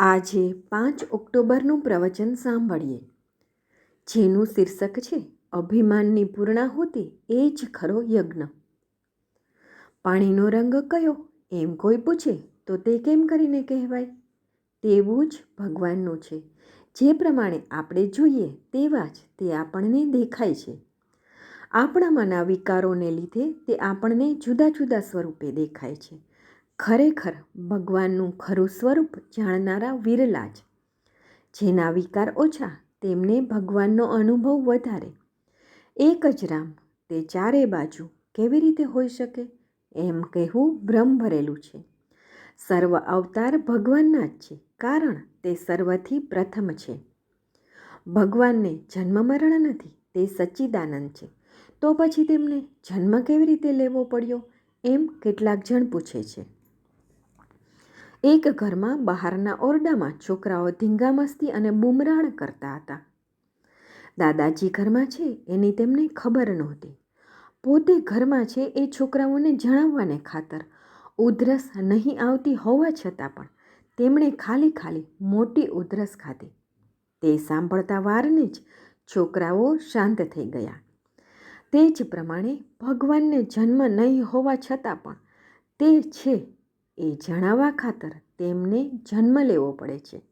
આજે પાંચ ઓક્ટોબરનું પ્રવચન સાંભળીએ. જેનું શીર્ષક છે, અભિમાનની પૂર્ણાહુતિ એ જ ખરો યજ્ઞ. પાણીનો રંગ કયો? એમ કોઈ પૂછે, તો તે કેમ કરીને કહેવાય? તેવું જ ભગવાનનું છે. જે પ્રમાણે આપણે જોઈએ, તેવા જ તે આપણને દેખાય છે. આપણામાંના વિકારોને લીધે તે આપણને જુદા જુદા સ્વરૂપે દેખાય છે. ખરેખર ભગવાનનું ખરું સ્વરૂપ જાણનારા વિરલા જ. જેના વિકાર ઓછા, તેમને ભગવાનનો અનુભવ વધારે. એક જ રામ, તે ચારે બાજુ કેવી રીતે હોઈ શકે? એમ કહેવું ભ્રમ ભરેલું છે. સર્વ અવતાર ભગવાનના જ છે, કારણ તે સર્વથી પ્રથમ છે. ભગવાનને જન્મ મરણ નથી, તે સચ્ચિદાનંદ છે. તો પછી તેમને જન્મ કેવી રીતે લેવો પડ્યો? એમ કેટલાક જણ પૂછે છે. એક ઘરમાં બહારના ઓરડામાં છોકરાઓ ધીંગામસ્તી અને બુમરાણ કરતા હતા. દાદાજી ઘરમાં છે એની તેમને ખબર નહોતી. પોતે ઘરમાં છે એ છોકરાઓને જણાવવાને ખાતર ઉધરસ નહીં આવતી હોવા છતાં પણ તેમણે ખાલી ખાલી મોટી ઉધરસ ખાધી. તે સાંભળતા વારને જ છોકરાઓ શાંત થઈ ગયા. તે જ પ્રમાણે ભગવાનને જન્મ નહીં હોવા છતાં પણ તે છે એ જણાવવા ખાતર તેમને જન્મ લેવો પડે છે.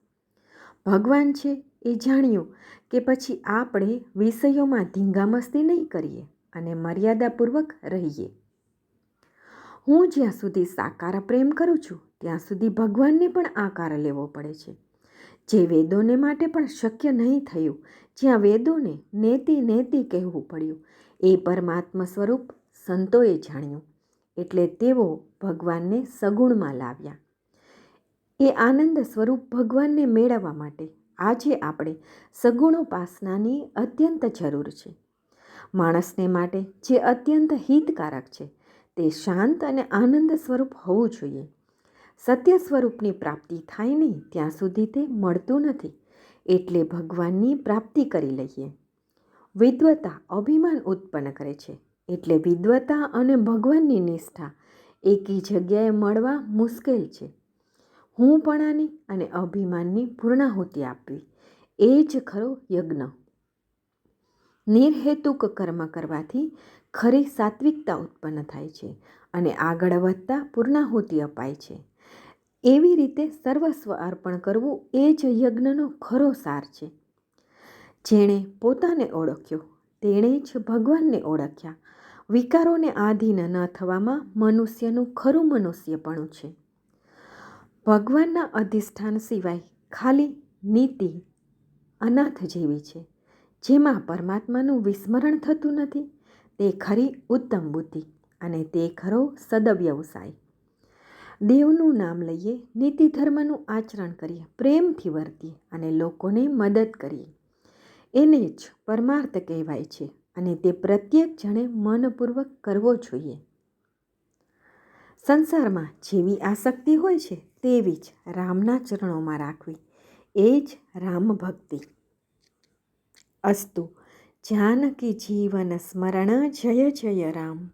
ભગવાન છે એ જાણ્યું કે પછી આપણે વિષયોમાં ધીંગામસ્તી નહીં કરીએ અને મર્યાદાપૂર્વક રહીએ. હું જ્યાં સુધી સાકાર પ્રેમ કરું છું, ત્યાં સુધી ભગવાનને પણ આકાર લેવો પડે છે. જે વેદોને માટે પણ શક્ય નહીં થયું, જ્યાં વેદોને નેતિ નેતિ કહેવું પડ્યું, એ પરમાત્મા સ્વરૂપ સંતોએ જાણ્યું. એટલે તેઓ ભગવાનને સગુણમાં લાવ્યા. એ આનંદ સ્વરૂપ ભગવાનને મેળવવા માટે આજે આપણે સગુણોપાસનાની અત્યંત જરૂર છે. માણસને માટે જે અત્યંત હિતકારક છે, તે શાંત અને આનંદ સ્વરૂપ હોવું જોઈએ. સત્ય સ્વરૂપની પ્રાપ્તિ થાય નહીં, ત્યાં સુધી તે મળતું નથી, એટલે ભગવાનની પ્રાપ્તિ કરી લઈએ. વિદ્વતા અભિમાન ઉત્પન્ન કરે છે. એટલે વિદ્વતા અને ભગવાનની નિષ્ઠા એકી જગ્યાએ મળવા મુશ્કેલ છે. હુંપણાની અને અભિમાનની પૂર્ણાહુતિ આપવી એ જ ખરો યજ્ઞ. નિર્હેતુક કર્મ કરવાથી ખરી સાત્વિકતા ઉત્પન્ન થાય છે અને આગળ વધતા પૂર્ણાહુતિ અપાય છે. એવી રીતે સર્વસ્વ અર્પણ કરવું એ જ યજ્ઞનો ખરો સાર છે. જેણે પોતાને ઓળખ્યો, તેણે જ ભગવાનને ઓળખ્યા વિકારોને આધીન ન થવામાં મનુષ્યનું ખરું મનુષ્યપણું છે. ભગવાનના અધિષ્ઠાન સિવાય ખાલી નીતિ અનાથ જેવી છે, જેમાં પરમાત્માનું વિસ્મરણ થતું નથી, તે ખરી ઉત્તમ બુદ્ધિ અને તે ખરો સદવ્યવસાય. દેવનું નામ લઈએ, નીતિ ધર્મનું આચરણ કરીએ, પ્રેમથી વર્તીએ અને લોકોને મદદ કરીએ. એને જ પરમાર્થ કહેવાય છે. અને તે પ્રત્યેક જણે મનપૂર્વક કરવો જોઈએ. સંસારમાં જેવી આસક્તિ હોય છે, તેવી જ રામના ચરણોમાં રાખવી. એ જ રામ ભક્તિ. અસ્તુ, જાનકી જીવન સ્મરણ જય જય રામ.